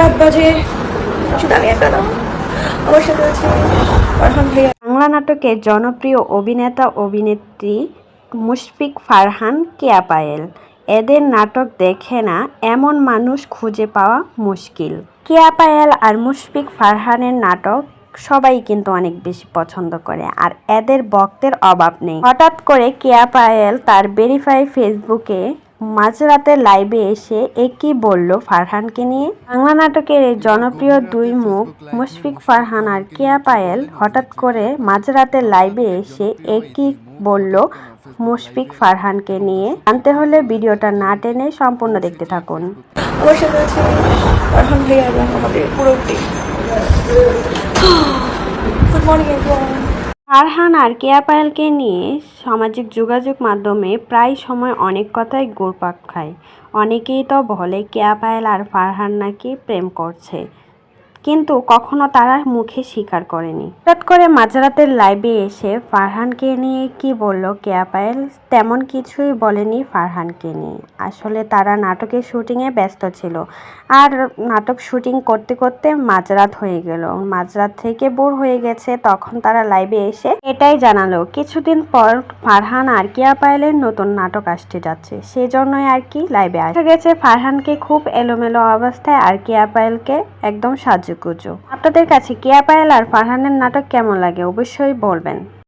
রাত বাজে। শুধু আমি একা না, আমার সাথে আছে ফারহান ভাইয়া। বাংলা নাটকের জনপ্রিয় অভিনেতা, অভিনেত্রী মুশফিক ফারহান কেয়া পায়েল। এদের নাটক দেখে না, এমন মানুষ খুঁজে পাওয়া মুশকিল। কেয়া পায়েল আর মুশফিক ফারহানের নাটক সবাই কিন্তু অনেক বেশি পছন্দ করে, আর এদের ভক্তের অভাব নেই। হঠাৎ করে কেয়া পায়েল তার ভেরিফাই ফেসবুকে মাঝরাতে লাইভে এসে একই বলল ফারহানকে নিয়ে। বাংলা নাটকের এই জনপ্রিয় দুই মুখ মুশফিক ফারহান আর কেয়া পায়েল হঠাৎ করে মাঝরাতে লাইভে এসে একই বলল মুশফিক ফারহানকে নিয়ে। জানতে হলে ভিডিওটা না টেনে সম্পূর্ণ দেখতে থাকুন। আমার সাথে আছে ফারহান ভাইয়া এবং আমাদের পুরো team good morning everyone Farhan আর কেয়া পায়েলকে নিয়ে সামাজিক যোগাযোগ মাধ্যমে প্রায় সময় অনেক কথাই গোড়পাক খায়। অনেকেই তো বলে কেয়া পায়েল আর ফারহান নাকি প্রেম করছে। কিন্তু কখনো তারা মুখে স্বীকার করেনি। হঠাৎ করে মাঝরাতের লাইভে এসে ফারহানকে নিয়ে কি বলল কেয়া পায়েল? তেমন কিছুই বলেনি ফারহানকে নিয়ে। আসলে তারা নাটকের শুটিংয়ে ব্যস্ত ছিল। আর নাটক শুটিং করতে করতে মাঝরাত হয়ে গেল। মাঝরাত থেকে বোর হয়ে গেছে, তখন তারা লাইভে এসে এটাই জানালো। কিছুদিন পর ফারহান আর কিয়া পায়েলের নতুন নাটক আসতে যাচ্ছে। সেজন্যই আর কি লাইভে আসা গেছে। ফারহানকে খুব এলোমেলো অবস্থায় আর কিয়া পায়েলকে একদম সাজুগুজু আপনাদের কাছে কেয়া পায়েল আর ফারহানের নাটক কেমন লাগে অবশ্যই বলবেন।